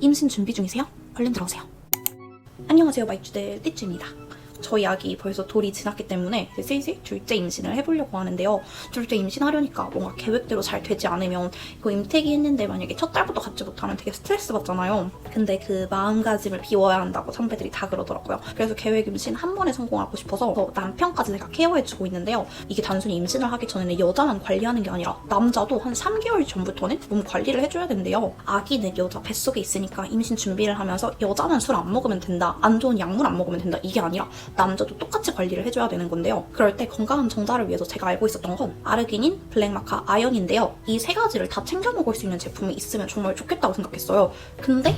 임신 준비 중이세요? 얼른 들어오세요. 안녕하세요, 마이주들 띠쭈입니다. 저희 아기 벌써 돌이 지났기 때문에 이제 슬슬 둘째 임신을 해보려고 하는데요. 둘째 임신하려니까 뭔가 계획대로 잘 되지 않으면 이거 임태기 했는데 만약에 첫 달부터 갖지 못하면 되게 스트레스 받잖아요. 근데 그 마음가짐을 비워야 한다고 선배들이 다 그러더라고요. 그래서 계획 임신 한 번에 성공하고 싶어서 저 남편까지 제가 케어해주고 있는데요. 이게 단순히 임신을 하기 전에는 여자만 관리하는 게 아니라 남자도 한 3개월 전부터는 몸 관리를 해줘야 된대요. 아기는 여자 뱃속에 있으니까 임신 준비를 하면서 여자는 술 안 먹으면 된다. 안 좋은 약물 안 먹으면 된다. 이게 아니라 남자도 똑같이 관리를 해줘야 되는 건데요. 그럴 때 건강한 정자를 위해서 제가 알고 있었던 건 아르기닌, 블랙마카, 아연인데요. 이 세 가지를 다 챙겨 먹을 수 있는 제품이 있으면 정말 좋겠다고 생각했어요. 근데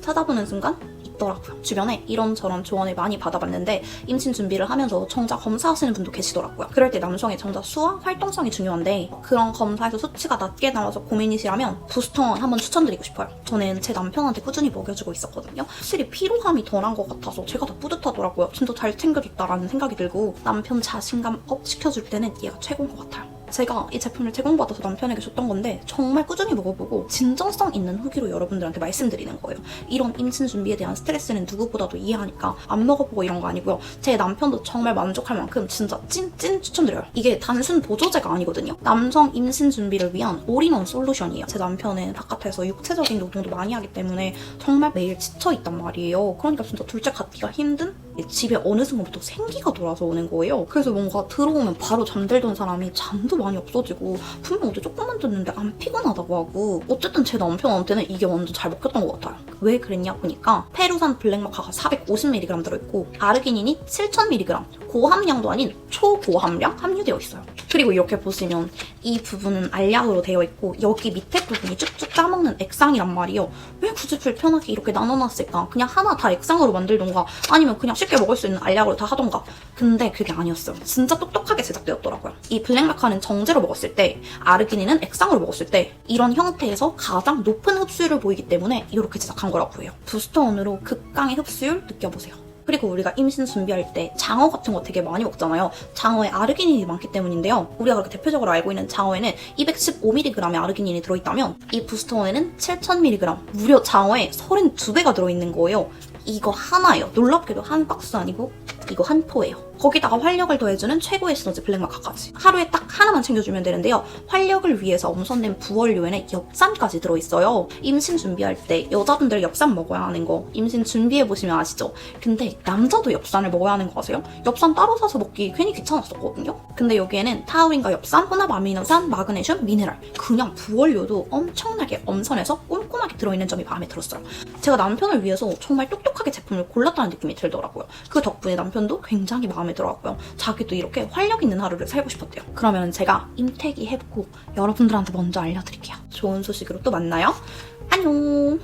찾아보는 순간 있더라고요. 주변에 이런저런 조언을 많이 받아봤는데 임신 준비를 하면서 정자 검사하시는 분도 계시더라고요. 그럴 때 남성의 정자 수와 활동성이 중요한데 그런 검사에서 수치가 낮게 나와서 고민이시라면 부스터원 한번 추천드리고 싶어요. 저는 제 남편한테 꾸준히 먹여주고 있었거든요. 확실히 피로함이 덜한 것 같아서 제가 더 뿌듯하더라고요. 진짜 잘 챙겨줬다라는 생각이 들고 남편 자신감 업 시켜줄 때는 얘가 최고인 것 같아요. 제가 이 제품을 제공받아서 남편에게 줬던 건데 정말 꾸준히 먹어보고 진정성 있는 후기로 여러분들한테 말씀드리는 거예요. 이런 임신 준비에 대한 스트레스는 누구보다도 이해하니까 안 먹어보고 이런 거 아니고요. 제 남편도 정말 만족할 만큼 진짜 찐찐 추천드려요. 이게 단순 보조제가 아니거든요. 남성 임신 준비를 위한 올인원 솔루션이에요. 제 남편은 바깥에서 육체적인 노동도 많이 하기 때문에 정말 매일 지쳐 있단 말이에요. 그러니까 진짜 둘째 갖기가 힘든 집에 어느 순간부터 생기가 돌아서 오는 거예요. 그래서 뭔가 들어오면 바로 잠들던 사람이 잠도 많이 없어지고 분명 어제 조금만 잤는데 안 피곤하다고 하고 어쨌든 제 남편한테는 이게 완전 잘 먹혔던 것 같아요. 왜 그랬냐 보니까 페루산 블랙마카가 450mg 들어있고 아르기닌이 7000mg 고함량도 아닌 초고함량 함유되어 있어요. 그리고 이렇게 보시면 이 부분은 알약으로 되어 있고 여기 밑에 부분이 쭉쭉 짜먹는 액상이란 말이에요. 왜 굳이 불편하게 이렇게 나눠놨을까? 그냥 하나 다 액상으로 만들던가 아니면 그냥 쉽게 먹을 수 있는 알약으로 다 하던가. 근데 그게 아니었어요. 진짜 똑똑하게 제작되었더라고요. 이 블랙마카는 정제로 먹었을 때 아르기닌은 액상으로 먹었을 때 이런 형태에서 가장 높은 흡수율을 보이기 때문에 이렇게 제작한 거라고 해요. 부스터온으로 극강의 흡수율 느껴보세요. 그리고 우리가 임신 준비할 때 장어 같은 거 되게 많이 먹잖아요. 장어에 아르기닌이 많기 때문인데요. 우리가 그렇게 대표적으로 알고 있는 장어에는 215mg의 아르기닌이 들어있다면 이 부스터원에는 7000mg, 무려 장어에 32배가 들어있는 거예요. 이거 하나예요. 놀랍게도 한 박스 아니고 이거 한 포예요. 거기다가 활력을 더해주는 최고의 시너지 블랙마카까지. 하루에 딱 하나만 챙겨주면 되는데요. 활력을 위해서 엄선된 부원료에는 엽산까지 들어있어요. 임신 준비할 때 여자분들 엽산 먹어야 하는 거 임신 준비해보시면 아시죠? 근데 남자도 엽산을 먹어야 하는 거 아세요? 엽산 따로 사서 먹기 괜히 귀찮았었거든요? 근데 여기에는 타우린과 엽산, 혼합 아미노산, 마그네슘, 미네랄 그냥 부원료도 엄청나게 엄선해서 꼼꼼하게 들어있는 점이 마음에 들었어요. 제가 남편을 위해서 정말 똑똑하게 제품을 골랐다는 느낌이 들더라고요. 그 덕분에 남편도 굉장히 마음에 들어왔고요. 자기도 이렇게 활력 있는 하루를 살고 싶었대요. 그러면 제가 임태기 해보고 여러분들한테 먼저 알려드릴게요. 좋은 소식으로 또 만나요. 안녕!